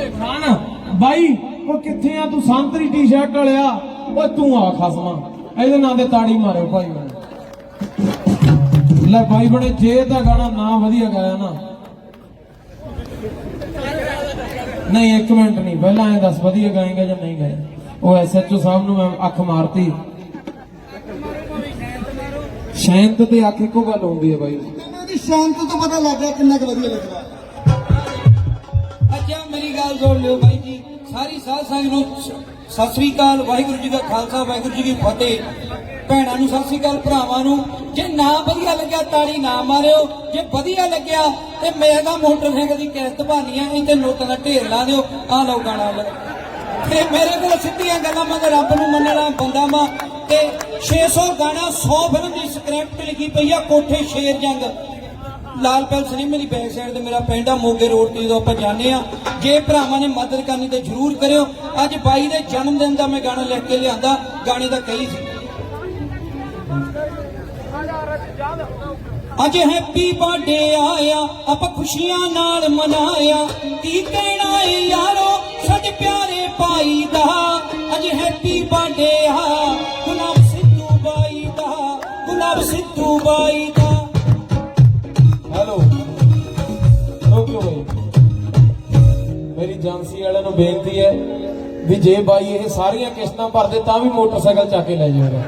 ਓਏ ਖਾਨ, ਬਾਈ, ਉਹ ਕਿੱਥੇ ਆ? ਤੂੰ ਸੰਤਰੀ ਟੀ-ਸ਼ਰਟ ਵਾਲਿਆ। ਓਏ, ਤੂੰ ਆ ਖਸਮਾ। ਇਹਦੇ ਨਾਂ ਤੇ ਤਾੜੀ ਮਾਰਿਓ ਭਾਈ ਬਣੇ ਲੈ ਭਾਈ ਬਣੇ, ਜੇ ਤਾਂ ਗਾਣਾ ਨਾ ਵਧੀਆ ਗਾਇਆ ਨਾ। ਨਹੀਂ, ਇੱਕ ਮਿੰਟ ਨਹੀਂ, ਪਹਿਲਾਂ ਐ ਦੱਸ, ਵਧੀਆ ਗਾਏਗਾ ਜਾਂ ਨਹੀਂ ਗਾਏ ਉਹ ਐਸਐਚਓ ਸਾਹਿਬ ਨੂੰ ਮੈਂ ਅੱਖ ਮਾਰਤੀ। ਸ਼ੈਂਤ ਤੇ ਅੱਖ ਇੱਕੋ ਗੱਲ ਹੁੰਦੀ ਹੈ ਬਾਈ ਇਹਨਾਂ ਤੋਂ ਪਤਾ ਲੱਗ ਗਿਆ ਕਿੰਨਾ ਕੁ ਵਧੀਆ ਲੱਗਦਾ। ਮੇਰੀ ਗੱਲ ਸੁਣ ਲਿਓ ਬਾਈ ਜੀ। ਸਾਰੀ ਸਾਧ ਸੰਗਤ ਨੂੰ ਸਤਿ ਸ੍ਰੀ ਅਕਾਲ, ਵਾਹਿਗੁਰੂ ਜੀ ਦਾ ਖਾਲਸਾ, ਵਾਹਿਗੁਰੂ ਜੀ ਕੀ ਫਤਿਹ। ਭੈਣਾਂ ਨੂੰ ਸਤਿ ਸ੍ਰੀ ਅਕਾਲ, ਭਰਾਵਾਂ ਨੂੰ। ਜੇ ਨਾ ਵਧੀਆ ਲੱਗਿਆ ਤਾੜੀ ਨਾ ਮਾਰਿਓ। ਜੇ ਵਧੀਆ ਲੱਗਿਆ ਤੇ ਮੇਰੇ ਦਾ ਮੋਟਰਸਾਈਕਲ ਦੀ ਕਿਸ਼ਤ ਭਰਨੀ ਆ, ਇੱਥੇ ਨੋਟਾਂ ਦਾ ਢੇਰ ਲਾ ਦਿਓ। ਆ ਲਓ ਗਾਣਾ ਲਓ ਤੇ ਮੇਰੇ ਕੋਲ ਸਿੱਧੀਆਂ ਗੱਲਾਂ ਮੈਂ ਰੱਬ ਨੂੰ ਮੰਨਣ ਵਾਲਾ ਬੰਦਾ ਵਾਂ। ਤੇ 600 ਗਾਣਾ 100 ਫਿਲਮ ਦੀ ਸਕ੍ਰਿਪਟ ਲਿਖੀ ਪਈ ਆ, ਕੋਠੇ ਸ਼ੇਰ ਜੰਗ। ਲਾਲ ਪੈਲਸ ਨਹੀਂ ਮੇਰੀ ਬੈਕ ਸਾਈਡ ਤੇ ਮੇਰਾ ਪਿੰਡ ਆ, ਮੋਗੇ ਰੋਡ ਤੇ ਜਦੋਂ ਆਪਾਂ ਜਾਂਦੇ ਆ ਜੇ ਭਰਾਵਾਂ ਨੇ ਮਦਦ ਕਰਨੀ ਤੇ ਜਰੂਰ ਕਰਿਓ। ਅੱਜ ਬਾਈ ਦੇ ਜਨਮ ਦਿਨ ਦਾ ਮੈਂ ਗਾਣਾ ਲਿਖ ਕੇ ਲਿਆਂਦਾ, ਗਾਣੇ ਦਾ ਕਈ ਸੀ। ਅੱਜ ਹੈਪੀ ਬਰਥਡੇ ਆਇਆ, ਆਪਾਂ ਖੁਸ਼ੀਆਂ ਨਾਲ ਮਨਾਇਆ। ਕੀ ਕਹਿਣਾ ਏ ਯਾਰੋ ਸਾਡੇ ਪਿਆਰੇ ਭਾਈ ਦਾ। ਅੱਜ ਹੈਪੀ ਬਰਥਡੇ ਆ, ਗੁਲਾਬ ਸਿੱਧੂ ਬਾਈ ਦਾ, ਗੁਲਾਬ ਸਿੱਧੂ ਬਾਈ ਮੇਰੀ ਏਜੰਸੀ ਵਾਲਿਆਂ ਨੂੰ ਬੇਨਤੀ ਹੈ ਵੀ ਜੇ ਬਾਈ ਇਹ ਸਾਰੀਆਂ ਕਿਸ਼ਤਾਂ ਭਰਦੇ ਤਾਂ ਵੀ ਮੋਟਰਸਾਈਕਲ ਚੱਕ ਕੇ ਲੈ ਜਾਊਗਾ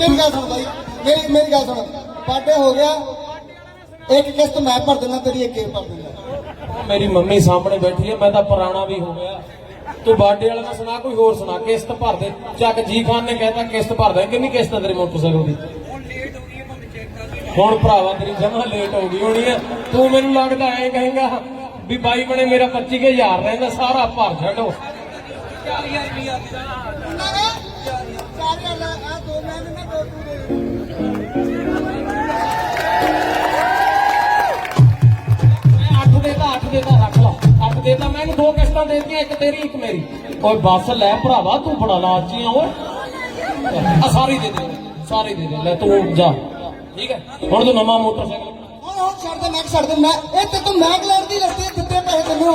ਮੇਰੀ ਗੱਲ ਸੁਣ ਬਾਈ। ਮੇਰੀ ਮੇਰੀ ਗੱਲ ਸੁਣ। ਪਾਟੇ ਹੋ ਗਿਆ। ਇੱਕ ਕਿਸ਼ਤ ਮੈਂ ਭਰ ਦਿੰਦਾ ਤੇਰੀ ਇੱਕ ਇਹ ਭਰ ਦਿੰਦਾ। ਮੇਰੀ ਮੰਮੀ ਸਾਹਮਣੇ ਬੈਠੀ ਹੈ ਮੈਂ ਤਾਂ ਪੁਰਾਣਾ ਵੀ ਹੋ ਗਿਆ। ਤੂੰ ਬਾਡੇ ਵਾਲਾ ਦਾ ਸੁਣਾ ਕੋਈ ਹੋਰ ਸੁਣਾ। ਕਿਸ਼ਤ ਭਰ ਦੇ। ਚੱਕ ਜੀ ਖਾਨ ਨੇ ਕਹਿਤਾ ਕਿਸ਼ਤ ਭਰ ਦੇ। ਕਿੰਨੀ ਕਿਸ਼ਤ ਤੇਰੇ ਮੋਟਰਸਾਈਕਲ ਦੀ? ਹੁਣ ਭਰਾਵਾ ਤੇਰੀ ਜਮਾ ਲੇਟ ਹੋ ਗਈ ਹੋਣੀ ਹੈ ਤੂੰ ਮੈਨੂੰ ਲੱਗਦਾ ਐ ਕਹੇਗਾ ਵੀ ਬਾਈ ਬਣੇ ਮੇਰਾ 25000 ਰਹਿੰਦਾ, ਸਾਰਾ ਭਰ ਛੱਡੋ। ਚਾਰ ਹਜ਼ਾਰ ਆ ਦੋ ਮੈਂ ਦਿੰਦਾ ਦੋ ਤੂੰ ਦੇ ਦੇ ਮੈਂ 8 ਦੇਤਾ 8 ਦੇਤਾ ਰੱਖ ਲਾ। 8 ਦੇਤਾ ਮੈਂ ਇਹਨੂੰ ਦੋ ਕਿਸ਼ਤਾਂ ਦੇ ਇੱਕ ਤੇਰੀ, ਇੱਕ ਮੇਰੀ। ਓਏ ਬੱਸ ਲੈ ਭਰਾਵਾ, ਤੂੰ ਬੜਾ ਲਾਲਚੀ ਆ, ਓਏ। ਆ ਸਾਰੀ ਦੇ ਦੇ, ਸਾਰੀ ਦੇ ਦੇ। ਲੈ ਤੂੰ ਜਾ। ਠੀਕ ਹੈ? ਹੁਣ ਤੂੰ ਨਵਾਂ ਮੋਟਰਸਾਈਕਲ ਹੁਣ ਹੁਣ ਛੱਡ ਦੇ, ਮੈਂ ਛੱਡ ਦੇ, ਮੈਂ ਇਹ ਤੇ ਤੂੰ ਮੈਗਲੈਂਡ ਦੀ ਰਸਤੇ ਦਿੱਤੇ ਪੈਸੇ ਤੈਨੂੰ।